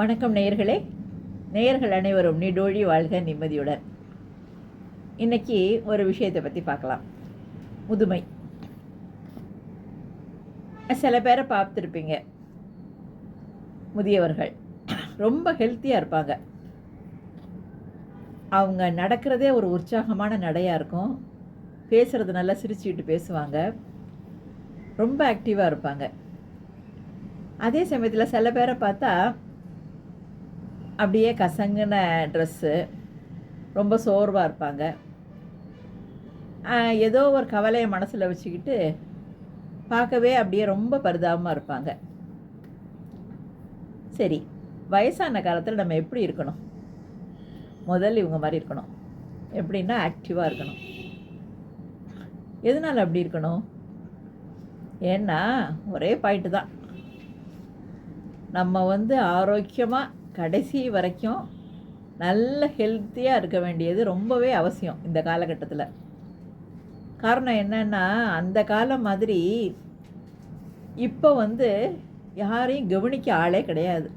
வணக்கம் நேயர்களே. நேயர்கள் அனைவரும் நீடோழி வாழ்க நிம்மதியுடன். இன்னைக்கு ஒரு விஷயத்தை பற்றி பார்க்கலாம். முதுமை. சில பேரை பார்த்துருப்பீங்க. முதியவர்கள். ரொம்ப ஹெல்த்தியாக இருப்பாங்க. அவங்க நடக்கிறதே ஒரு உற்சாகமான நடையாக இருக்கும். பேசுகிறது நல்லா சிரிச்சுக்கிட்டு பேசுவாங்க. ரொம்ப ஆக்டிவாக இருப்பாங்க. அதே சமயத்தில் சில பேரை பார்த்தா அப்படியே கசங்கின ட்ரெஸ்ஸு ரொம்ப சோர்வாக இருப்பாங்க. ஏதோ ஒரு கவலையை மனசில் வச்சுக்கிட்டு பார்க்கவே அப்படியே ரொம்ப பரிதாபமாக இருப்பாங்க. சரி வயசான காலத்தில் நம்ம எப்படி இருக்கணும்? முதல் இவங்க மாதிரி இருக்கணும். எப்படின்னா ஆக்டிவாக இருக்கணும். எதனால் அப்படி இருக்கணும்? ஏன்னா ஒரே பாயிண்ட்டு தான். நம்ம வந்து ஆரோக்கியமாக கடைசி வரைக்கும் நல்ல ஹெல்த்தியாக இருக்க வேண்டியது ரொம்பவே அவசியம் இந்த காலகட்டத்தில். காரணம் என்னன்னா அந்த காலம் மாதிரி இப்போ வந்து யாரையும் கவனிக்க ஆளே கிடையாது.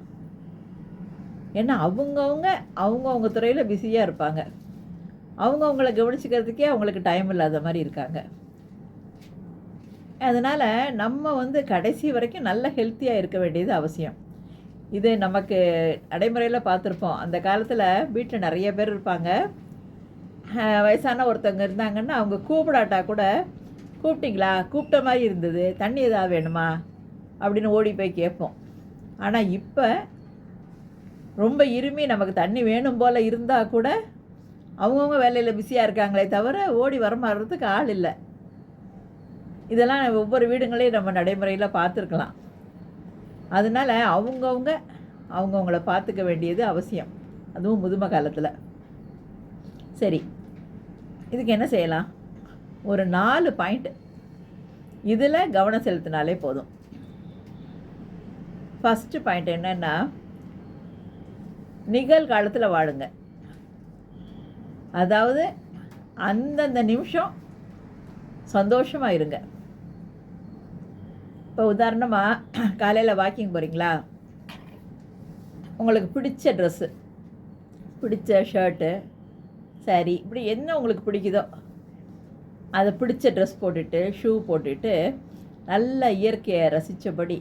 ஏன்னா அவங்கவுங்க அவங்கவுங்க துறையில் பிஸியாக இருப்பாங்க. அவங்கவுங்கள கவனிச்சுக்கிறதுக்கே அவங்களுக்கு டைம் இல்லாத மாதிரி இருக்காங்க. அதனால் நம்ம வந்து கடைசி வரைக்கும் நல்ல ஹெல்த்தியாக இருக்க வேண்டியது அவசியம். இது நமக்கு நடைமுறையில் பார்த்துருப்போம். அந்த காலத்தில் வீட்டில் நிறைய பேர் இருப்பாங்க. வயசான ஒருத்தவங்க இருந்தாங்கன்னா அவங்க கூப்பிடாட்டா கூட கூப்பிட்டிங்களா? கூப்பிட்ட மாதிரி இருந்தது. தண்ணி எதாவது வேணுமா? அப்படின்னு ஓடி போய் கேட்போம். ஆனால் இப்போ ரொம்ப இருமி நமக்கு தண்ணி வேணும் போல் இருந்தால் கூட அவங்கவுங்க வேலையில் பிஸியாக இருக்காங்களே தவிர ஓடி வரமாறுறதுக்கு ஆள் இல்லை. இதெல்லாம் ஒவ்வொரு வீடுங்களையும் நம்ம நடைமுறையில் பார்த்துருக்கலாம். அதனால் அவங்கவுங்க அவங்கவுங்கள பார்த்துக்க வேண்டியது அவசியம். அதுவும் முதுமை காலத்தில். சரி. இதுக்கு என்ன செய்யலாம்? ஒரு நாலு பாயிண்ட் இதில் கவனம் செலுத்தினாலே போதும். ஃபஸ்ட்டு பாயிண்ட் என்னென்னா நிகழ்காலத்தில் வாழுங்க. அதாவது அந்தந்த நிமிஷம் சந்தோஷமாக இருங்க. இப்போ உதாரணமாக காலையில் வாக்கிங் போகிறீங்களா உங்களுக்கு பிடிச்ச ட்ரெஸ்ஸு பிடிச்ச ஷர்ட்டு சாரி இப்படி என்ன உங்களுக்கு பிடிக்குதோ அதை பிடிச்ச ட்ரெஸ் போட்டுட்டு ஷூ போட்டுட்டு நல்ல இயற்கையை ரசித்தபடி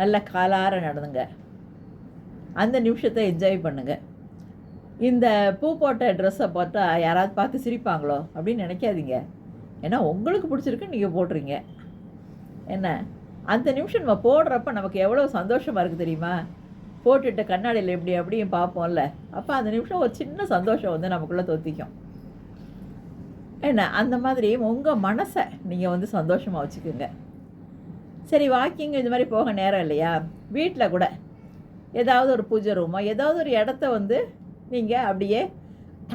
நல்ல காலார நடந்துங்க. அந்த நிமிஷத்தை என்ஜாய் பண்ணுங்க. இந்த பூ போட்ட ட்ரெஸ்ஸை பார்த்தா யாராவது பார்த்து சிரிப்பாங்களோ அப்படின்னு நினைக்காதீங்க. ஏன்னா உங்களுக்கு பிடிச்சிருக்கு நீங்கள் போடுறீங்க என்ன? அந்த நிமிஷம் நம்ம போடுறப்ப நமக்கு எவ்வளோ சந்தோஷமாக இருக்குது தெரியுமா? போட்டுட்டு கண்ணாடியில் எப்படி அப்படியும் பார்ப்போம்ல. அப்போ அந்த நிமிஷம் ஒரு சின்ன சந்தோஷம் வந்து நமக்குள்ளே தொத்திக்கும். என்ன? அந்த மாதிரி உங்கள் மனசை நீங்கள் வந்து சந்தோஷமாக வச்சுக்கோங்க. சரி வாக்கிங் இது மாதிரி போக நேரம் இல்லையா? வீட்டில் கூட ஏதாவது ஒரு பூஜை ரூமோ ஏதாவது ஒரு இடத்த வந்து நீங்கள் அப்படியே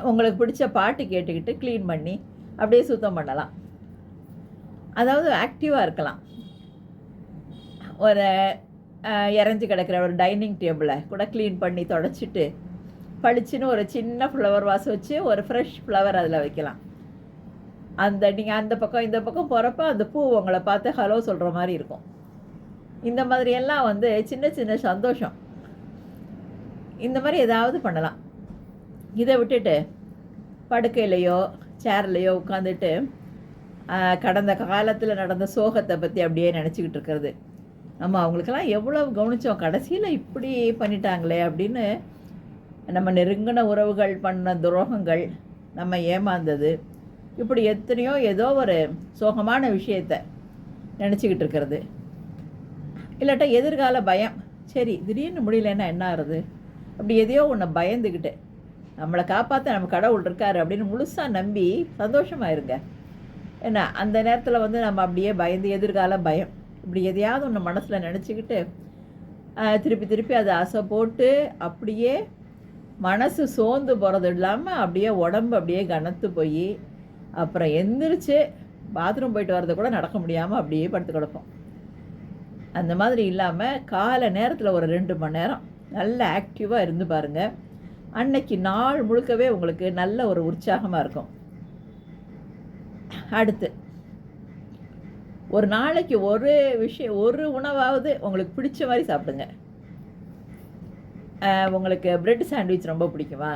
உங்களுக்கு பிடிச்ச பாட்டு கேட்டுக்கிட்டு க்ளீன் பண்ணி அப்படியே சுத்தம் பண்ணலாம். அதாவது ஆக்டிவாக இருக்கலாம். ஒரு இறஞ்சி கிடக்கிற ஒரு டைனிங் டேபிளை கூட க்ளீன் பண்ணி தொடச்சிட்டு பளிச்சுன்னு ஒரு சின்ன ஃப்ளவர் வாஸ் வச்சு ஒரு ஃப்ரெஷ் ஃப்ளவர் அதில் வைக்கலாம். அந்த நீங்கள் அந்த பக்கம் இந்த பக்கம் போகிறப்ப அந்த பூ உங்களை பார்த்து ஹலோ சொல்கிற மாதிரி இருக்கும். இந்த மாதிரி எல்லாம் வந்து சின்ன சின்ன சந்தோஷம். இந்த மாதிரி ஏதாவது பண்ணலாம். இதை விட்டுட்டு படுக்கையிலையோ சேர்லையோ உட்காந்துட்டு கடந்த காலத்தில் நடந்த சோகத்தை பற்றி அப்படியே நினச்சிக்கிட்டு இருக்கிறது. நம்ம அவங்களுக்கெல்லாம் எவ்வளோ கவனித்தோம் கடைசியில் இப்படி பண்ணிட்டாங்களே அப்படின்னு நம்ம நெருங்கின உறவுகள் பண்ண துரோகங்கள் நம்ம ஏமாந்தது. இப்படி எத்தனையோ ஏதோ ஒரு சோகமான விஷயத்தை நினச்சிக்கிட்டு இருக்கிறது. இல்லாட்டா எதிர்கால பயம். சரி திடீர்னு முடியலன்னா என்ன ஆகுறது அப்படி எதையோ ஒன்று பயந்துக்கிட்டு நம்மளை காப்பாற்ற நம்ம கடவுள் இருக்காரு அப்படின்னு முழுசாக நம்பி சந்தோஷமாக இருங்க. என்ன அந்த நேரத்தில் வந்து நம்ம அப்படியே பயந்து எதிர்கால பயம். இப்படி எதையாவது ஒன்று மனசில் நினச்சிக்கிட்டு திருப்பி திருப்பி அதை அசை போட்டு அப்படியே மனசு சோர்ந்து போகிறது இல்லாமல் அப்படியே உடம்பு அப்படியே கனத்து போய் அப்புறம் எந்திரிச்சு பாத்ரூம் போயிட்டு வரது கூட நடக்க முடியாமல் அப்படியே படுத்து கிடப்போம். அந்த மாதிரி இல்லாமல் காலை நேரத்தில் ஒரு ரெண்டு மணி நேரம் நல்ல ஆக்டிவாக இருந்து பாருங்கள் அன்னைக்கு நாள் முழுக்கவே உங்களுக்கு நல்ல ஒரு உற்சாகமாக இருக்கும். அடுத்து ஒரு நாளைக்கு ஒரு விஷயம் ஒரு உணவாவது உங்களுக்கு பிடிச்ச மாதிரி சாப்பிடுங்க. உங்களுக்கு பிரெட் சாண்ட்விச் ரொம்ப பிடிக்குமா?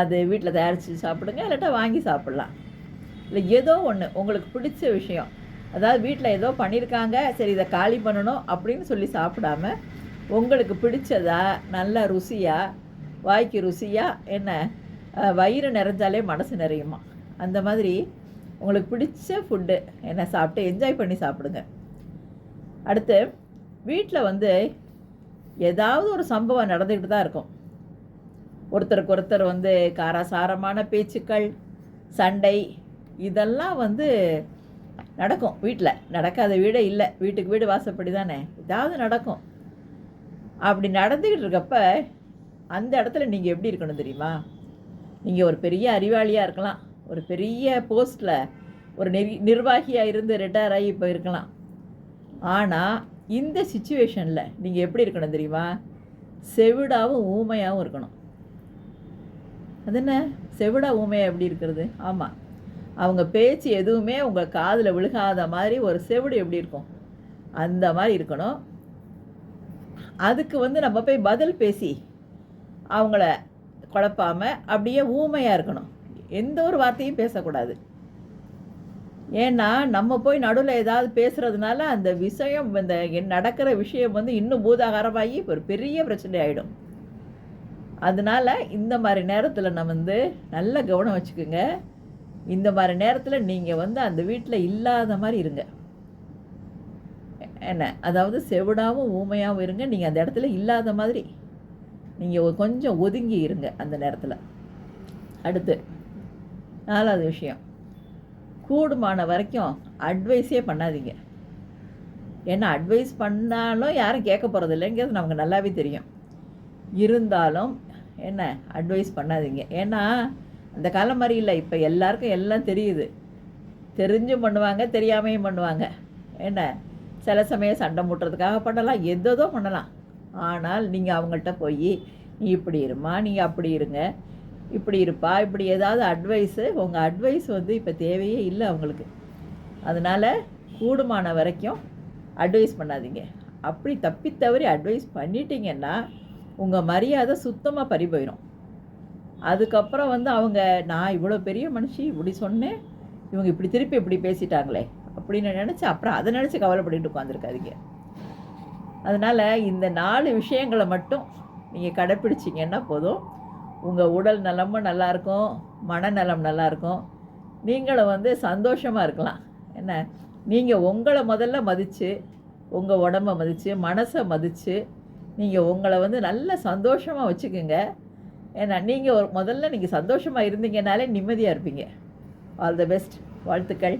அது வீட்டில் தயாரித்து சாப்பிடுங்க இல்லாட்டா வாங்கி சாப்பிட்லாம். இல்லை ஏதோ ஒன்று உங்களுக்கு பிடிச்ச விஷயம். அதாவது வீட்டில் ஏதோ பண்ணியிருக்காங்க சரி இதை காலி பண்ணணும் அப்படின்னு சொல்லி சாப்பிடாம உங்களுக்கு பிடிச்சதா நல்ல ருசியாக வாய்க்கு ருசியாக என்ன வயிறு நிறைஞ்சாலே மனசு நிறையுமா? அந்த மாதிரி உங்களுக்கு பிடிச்ச ஃபுட்டு என்ன சாப்பிட்டு என்ஜாய் பண்ணி சாப்பிடுங்க. அடுத்து வீட்டில் வந்து ஏதாவது ஒரு சம்பவம் நடந்துக்கிட்டு தான் இருக்கும். ஒருத்தருக்கு ஒருத்தர் வந்து காரசாரமான பேச்சுக்கள் சண்டை இதெல்லாம் வந்து நடக்கும் வீட்டில் நடக்காத வீடே இல்லை. வீட்டுக்கு வீடு வாசப்படி தானே. ஏதாவது நடக்கும். அப்படி நடந்துக்கிட்டு இருக்கப்ப அந்த இடத்துல நீங்கள் எப்படி இருக்கணும் தெரியுமா? நீங்கள் ஒரு பெரிய அறிவாளியாக இருக்கலாம். ஒரு பெரிய போஸ்ட்டில் ஒரு நெறி நிர்வாகியாக இருந்து ரிட்டையர் ஆகி இப்போ இருக்கலாம். ஆனால் இந்த சுச்சுவேஷனில் நீங்கள் எப்படி இருக்கணும் தெரியுமா? செவிடாவும் ஊமையாகவும் இருக்கணும். அது என்ன? செவிடா ஊமையாக எப்படி இருக்கிறது? ஆமாம் அவங்க பேச்சு எதுவுமே உங்கள் காதில் விழுகாத மாதிரி ஒரு செவிடு எப்படி இருக்கும்? அந்த மாதிரி இருக்கணும். அதுக்கு வந்து நம்ம போய் பதில் பேசி அவங்கள குழப்பாமல் அப்படியே ஊமையாக இருக்கணும். எந்த ஒரு வார்த்தையும் பேசக்கூடாது. ஏன்னா நம்ம போய் நடுவில் ஏதாவது பேசுகிறதுனால அந்த விஷயம் இந்த நடக்கிற விஷயம் வந்து இன்னும் பூதாகாரமாகி ஒரு பெரிய பிரச்சனை ஆகிடும் அதனால இந்த மாதிரி நேரத்தில் நம்ம வந்து நல்ல கவனம் வச்சுக்கோங்க. இந்த மாதிரி நேரத்தில் நீங்கள் வந்து அந்த வீட்டில் இல்லாத மாதிரி இருங்க. என்ன? அதாவது செவிடாவும் ஊமையாகவும் இருங்க. நீங்கள் அந்த இடத்துல இல்லாத மாதிரி நீங்கள் கொஞ்சம் ஒதுங்கி இருங்க அந்த நேரத்தில். அடுத்து. நாலாவது விஷயம். கூடுமான வரைக்கும் அட்வைஸே பண்ணாதீங்க. ஏன்னா அட்வைஸ் பண்ணாலும் யாரும் கேட்க போகிறது இல்லைங்கிறது நமக்கு நல்லாவே தெரியும். இருந்தாலும் என்ன அட்வைஸ் பண்ணாதீங்க. ஏன்னா அந்த காலம் மாதிரி இல்லை. இப்போ எல்லாருக்கும் எல்லாம் தெரியுது. தெரிஞ்சும் பண்ணுவாங்க தெரியாமையும் பண்ணுவாங்க. என்ன சில சமயம் சண்டை மூட்டுறதுக்காக பண்ணலாம். எதோ பண்ணலாம். ஆனால் நீங்கள் அவங்கள்ட்ட போய் நீ இப்படி இருமா நீ அப்படி இருங்க. இப்படி இருப்பா இப்படி ஏதாவது அட்வைஸு உங்கள் அட்வைஸ் வந்து இப்போ தேவையே இல்லை அவங்களுக்கு. அதனால் கூடுமான வரைக்கும் அட்வைஸ் பண்ணாதீங்க. அப்படி தப்பி தவறி அட்வைஸ் பண்ணிட்டீங்கன்னா உங்கள் மரியாதை சுத்தமாக பறி போயிடும் அதுக்கப்புறம் வந்து அவங்க நான் இவ்வளோ பெரிய மனுஷி இப்படி சொன்னேன் இவங்க இப்படி திருப்பி இப்படி பேசிட்டாங்களே அப்படின்னு நினச்சி அப்புறம் அதை நினச்சி கவலைப்பட்டு உட்காந்துருக்காதீங்க அதனால் இந்த நாலு விஷயங்களை மட்டும் நீங்கள் கடைப்பிடிச்சிங்கன்னா போதும். உங்கள் உடல் நலமும் நல்லாயிருக்கும் மனநலம் நல்லாயிருக்கும். நீங்களும் வந்து சந்தோஷமாக இருக்கலாம். என்ன? நீங்கள் உங்களை முதல்ல மதித்து உங்கள் உடம்பை மதித்து மனசை மதித்து நீங்கள் உங்களை வந்து நல்ல சந்தோஷமாக வச்சுக்கோங்க. ஏன்னா நீங்கள் ஒரு முதல்ல நீங்கள் சந்தோஷமாக இருந்தீங்கனாலே நிம்மதியாக இருப்பீங்க. ஆல் த பெஸ்ட் வாழ்த்துக்கள்.